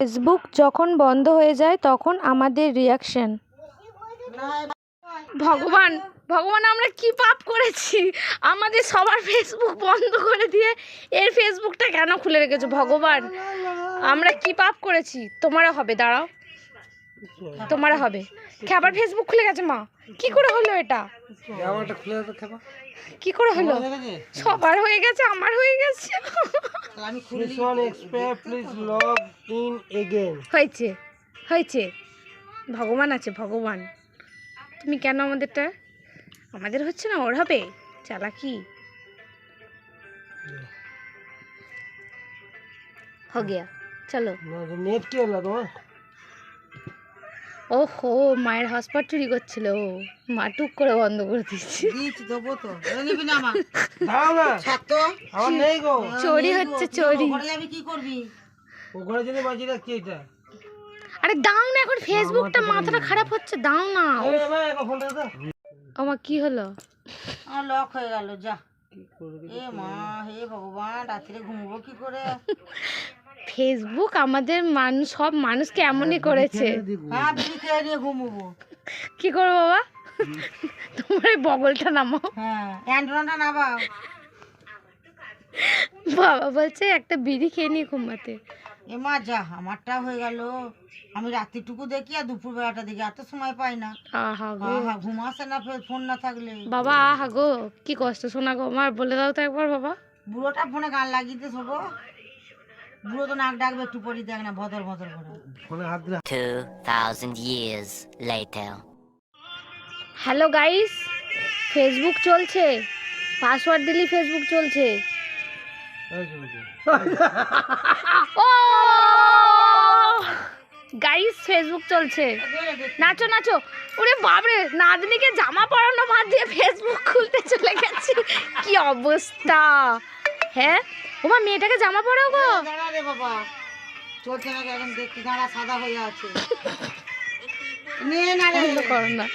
Facebook যখন বন্ধ হয়ে যায় তখন আমাদের রিয়াকশন ভগবান ভগবান আমরা কি পাপ করেছি? আমাদের সবার ফেসবুক বন্ধ করে দিয়ে এর ফেসবুকটা কেন খুলে রেখেছো? ভগবান আমরা কি পাপ করেছি? তোমারও হবে দাঁড়াও। তোমারও হবে। আবার ফেসবুক খুলে গেছে মা। কি করে হলো এটা? কি করে হলো? সবার হয়ে গেছে আমার হয়ে গেছে। This one expire, please log in again. হয়েছে হয়েছে ভগবান আছে ভগবান তুমি কেন আমাদেরটা আমাদের হচ্ছে না ওর হবে চালাকি हो गया চলো না নেট কি হলো তোমার ওহো মায়ের হসপিটাল চুরি করছিল। মা টুক করে বন্ধ করে দিচ্ছে নেই চোরি হচ্ছে চোরি। বাজি রাখছি এটা। আরে দাও না এখন ফেসবুকটা মাথাটা খারাপ হচ্ছে দাও না। আমার কি হলো? আমার লক হয়ে গেল যা। এ মা হে ভগবান রাত্রে ঘুমবো কি করে? ফেসবুক আমাদের মানুষ সব মানুষকে এমনই করেছে। হ্যাঁ নিয়ে ঘুমবো। কি করব বাবা? তোমার এই বগলটা নামাও। হ্যাঁ বাবা বলছে একটা বিড়ি খেয়ে নিয়ে ঘুমাতে। এ মা যা আমারটা হয়ে গেল। আমি রাত্রিটুকু দেখি আর দুপুর বেলাটা দেখি এত সময় পাই না। হ্যাঁ ঘুম আসে না ফের ফোন না থাকলে। বাবা আহা গো কি কষ্ট শোনা গো আমার বলে দাও তো একবার বাবা। বুড়োটা ফোনে গান লাগিয়ে দিয়ে শোবো বুড়ো তো নাক ডাকবে একটু পরি দেখ না ভদর ভদর করে। ফোনে হাত দিলে 2,000 years later. Hello guys Facebook চলছে। পাসওয়ার্ড দিলেই ফেসবুক চলছে। ও! গাইস ফেসবুক চলছে। নাচো নাচো। ওরে বাবরে নাতনিকে জামা পরানো বাদ দিয়ে ফেসবুক খুলতে চলে গেছে। কি অবস্থা? হ্যাঁ? ওমা মেয়েটাকে জামা পরাও গো। দাঁড়া রে বাবা। চলছে না এখন দেখি দাঁড়া সাদা হয়ে আছে। নে না রে। করনা করো না।